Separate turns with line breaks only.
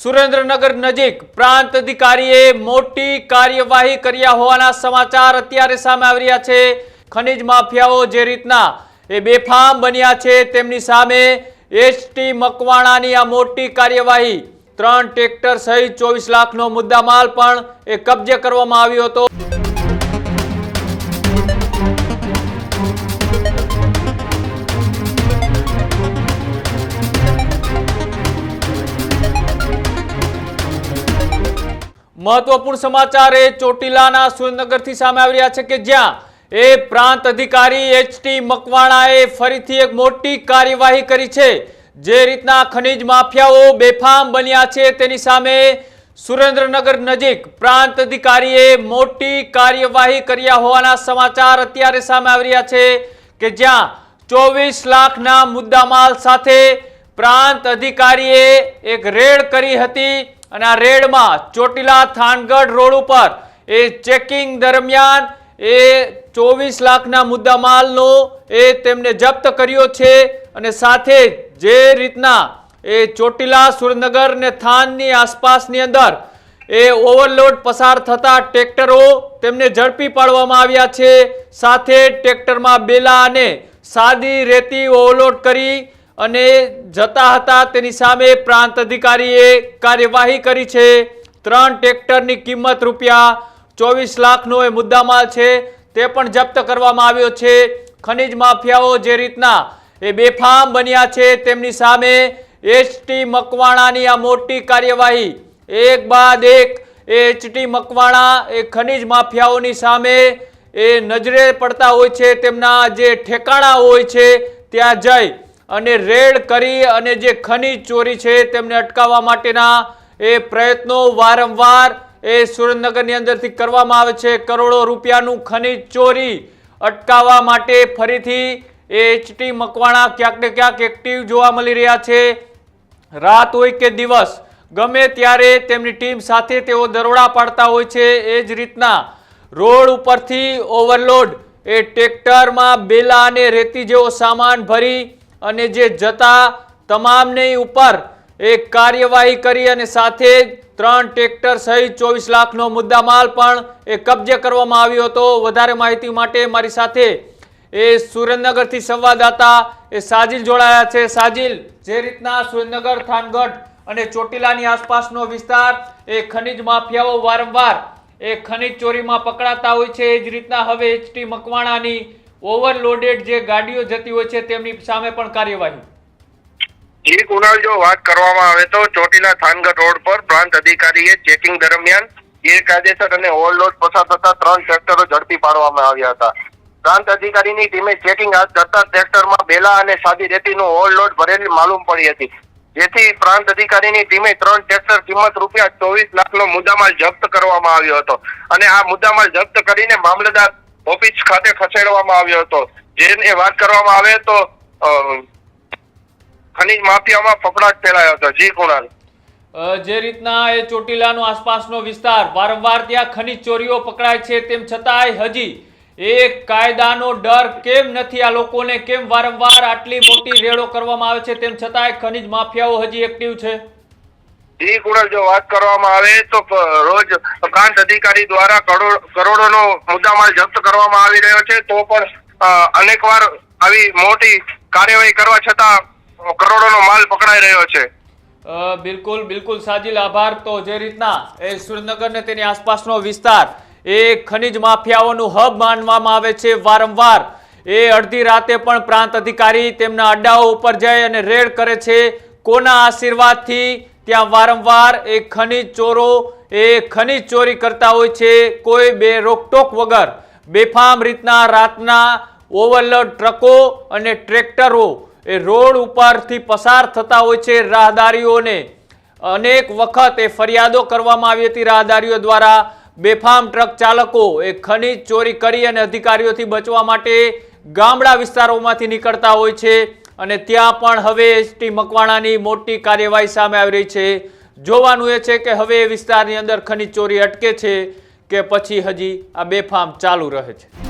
સુરેન્દ્રનગર નજીક પ્રાંત અધિકારીએ મોટી કાર્યવાહી કર્યા હોવાના સમાચાર અત્યારે સામે આવી રહ્યા છે. ખનીજ માફિયાઓ જે રીતના એ બેફામ બન્યા છે તેમની સામે એસટી મકવાણાની આ મોટી કાર્યવાહી. ત્રણ ટ્રેક્ટર સહિત ચોવીસ લાખનો મુદ્દામાલ પણ એ કબજે કરવામાં આવ્યો હતો. મહત્વપૂર્ણ સમાચાર એ ચોટીલાના સુરેન્દ્રનગરથી સામે આવી રહ્યા છે કે જ્યાં એ પ્રાંત અધિકારી એચટી મકવાણાએ ફરીથી એક મોટી કાર્યવાહી કરી છે. જે રીતના ખનીજ માફિયાઓ બેફામ બન્યા છે તેની સામે સુરેન્દ્રનગર નજીક પ્રાંત અધિકારીએ મોટી કાર્યવાહી કર્યા હોવાના સમાચાર અત્યારે સામે આવી રહ્યા છે કે જ્યાં ચોવીસ લાખના મુદ્દામાલ સાથે પ્રાંત અધિકારીએ એક રેડ કરી હતી. અને આ રેડમાં ચોટીલા થાનગઢ રોડ ઉપર એ ચેકિંગ દરમિયાન એ ચોવીસ લાખના મુદ્દામાલનો એ તેમને જપ્ત કર્યો છે અને સાથે જે રીતના એ ચોટીલા સુરેન્દ્રનગર ને થાનની આસપાસની અંદર એ ઓવરલોડ પસાર થતા ટ્રેક્ટરો તેમને ઝડપી પાડવામાં આવ્યા છે. સાથે ટ્રેક્ટરમાં બેલા અને સાદી રેતી ઓવરલોડ કરી અને જતા હતા તેની સામે પ્રાંત અધિકારીએ કાર્યવાહી કરી છે. ત્રણ ટ્રેક્ટરની કિંમત રૂપિયા ચોવીસ લાખનો એ મુદ્દામાલ છે. તે પણ જપ્ત કરવામાં આવ્યો છે. ખનીજ માફિયાઓ જે રીતના એ બેફામ બન્યા છે તેમની સામે એચટી મકવાણાની આ મોટી કાર્યવાહી. એક બાદ એક એચટી મકવાણા એ ખનીજ માફિયાઓની સામે એ નજરે પડતા હોય છે. તેમના જે ઠેકાણા હોય છે, ત્યાં જઈ અને રેડ કરી અને જે ખનીજ ચોરી છે તેમને અટકાવવા માટેના એ પ્રયત્નો વારંવાર એ સુરેન્દ્રનગરની અંદરથી કરવામાં આવે છે. કરોડો રૂપિયાનું ખનીજ ચોરી અટકાવવા માટે ફરીથી એ એચટી મકવાણા ક્યાંક ને ક્યાંક એક્ટિવ જોવા મળી રહ્યા છે. રાત હોય કે દિવસ, ગમે ત્યારે તેમની ટીમ સાથે તેઓ દરોડા પાડતા હોય છે. એ જ રીતના રોડ ઉપરથી ઓવરલોડ, એ ટ્રેક્ટરમાં બેલા અને રેતી જેવો સામાન ભરી અને જે જતા તમામની ઉપર એક કાર્યવાહી કરી અને સાથે જ ત્રણ ટ્રેક્ટર સહિત ચોવીસ લાખનો મુદ્દામાલ પણ એ કબજે કરવામાં આવ્યો હતો. વધારે માહિતી માટે મારી સાથે એ સુરેન્દ્રનગરથી સંવાદદાતા એ સાજિલ જોડાયા છે. સાજિલ, જે રીતના સુરેન્દ્રનગર, થાનગઢ અને ચોટીલાની આસપાસનો વિસ્તાર એ ખનીજ માફિયાઓ વારંવાર એ ખનીજ ચોરીમાં પકડાતા હોય છે. એ જ રીતના હવે એચટી મકવાણાની ઓવરલોડેડ જે ગાડીઓ જતી હોય છે, તેમની સામે પણ કાર્યવાહી.
જી કુણાલ જો વાત કરવામાં આવે તો ચોટીલા થાનગઢ રોડ પર પ્રાંત અધિકારીએ ચેકિંગ દરમિયાન ગેરકાયદેસર અને ઓવરલોડ પસાર થતા ત્રણ ટ્રેક્ટરો ઝડપી પાડવામાં આવ્યા હતા. પ્રાંત અધિકારીની ટીમે ચેકિંગ હાથ ધરતા ટ્રેક્ટરમાં બેલા અને સાદી રેતીનું ઓવરલોડ ભરેલી માલુમ પડી હતી. જેથી પ્રાંત અધિકારીની ટીમે ત્રણ ટ્રેક્ટર કિંમત રૂપિયા ચોવીસ લાખનો મુદ્દામાલ જપ્ત કરવામાં આવ્યો હતો. અને આ મુદ્દામાલ જપ્ત કરીને મામલતદાર ઓફિસ ખાતે ખસેડવામાં આવ્યો હતો. જેની વાત કરવામાં આવે તો ખનીજ માફિયામાં ફફડાટ ફેલાયો હતો. જી કુણાલ.
જે રીતના એ ચોટીલાનો આસપાસનો વિસ્તાર વારંવાર ત્યાં ખનીજ ચોરીઓ પકડાય છે તેમ છતાંય હજી એક કાયદાનો ડર કેમ નથી આ લોકોને? કેમ વારંવાર આટલી મોટી રેડો કરવામાં આવે છે તેમ છતાંય ખનીજ માફિયાઓ હજી એક્ટિવ છે?
જી કુણાલ જો વાત કરવામાં આવે તો રોજ પ્રાંત અધિકારી દ્વારા કરોડ, કરોડોનો મુદ્દામાલ જપ્ત કરવામાં આવી રહ્યો છે. તો પણ અનેકવાર આવી મોટી કાર્યવાહી કરવા છતાં કરોડોનો માલ પકડાઈ રહ્યો છે.
બિલકુલ બિલકુલ સાજીલ આભાર. તો જે રીતના એ સુરેન્દ્રનગર ને તેની આસપાસનો વિસ્તાર, એ ખનિજ માફિયાઓનું હબ માનવામાં આવે છે વારંવાર. એ અડધી રાતે પણ પ્રાંત અધિકારી તેમના અડ્ડાઓ ઉપર જઈ અને રેડ કરે છે. કોના આશીર્વાદથી ત્યાં વારંવાર એ ખનિજ ચોરો એ ખનીજ ચોરી કરતા હોય છે, કોઈ બે રોકટોક વગર. બેફામ રીતના રાતના ઓવરલોડ ટ્રકો અને ટ્રેક્ટરો એ રોડ ઉપરથી પસાર થતા હોય છે રાહદારીઓને. અનેક વખત એ ફરિયાદો કરવામાં આવી હતી રાહદારીઓ દ્વારા. બેફામ ટ્રક ચાલકો એ ખનીજ ચોરી કરી અને અધિકારીઓથી બચવા માટે ગામડા વિસ્તારોમાંથી નીકળતા હોય છે. અને ત્યાં પણ હવે એસટી મકવાણાની મોટી કાર્યવાહી સામે આવી રહી છે. જોવાનું એ છે કે હવે એ વિસ્તારની અંદર ખનીજ ચોરી અટકે છે કે પછી હજી આ બેફામ ચાલુ રહે છે.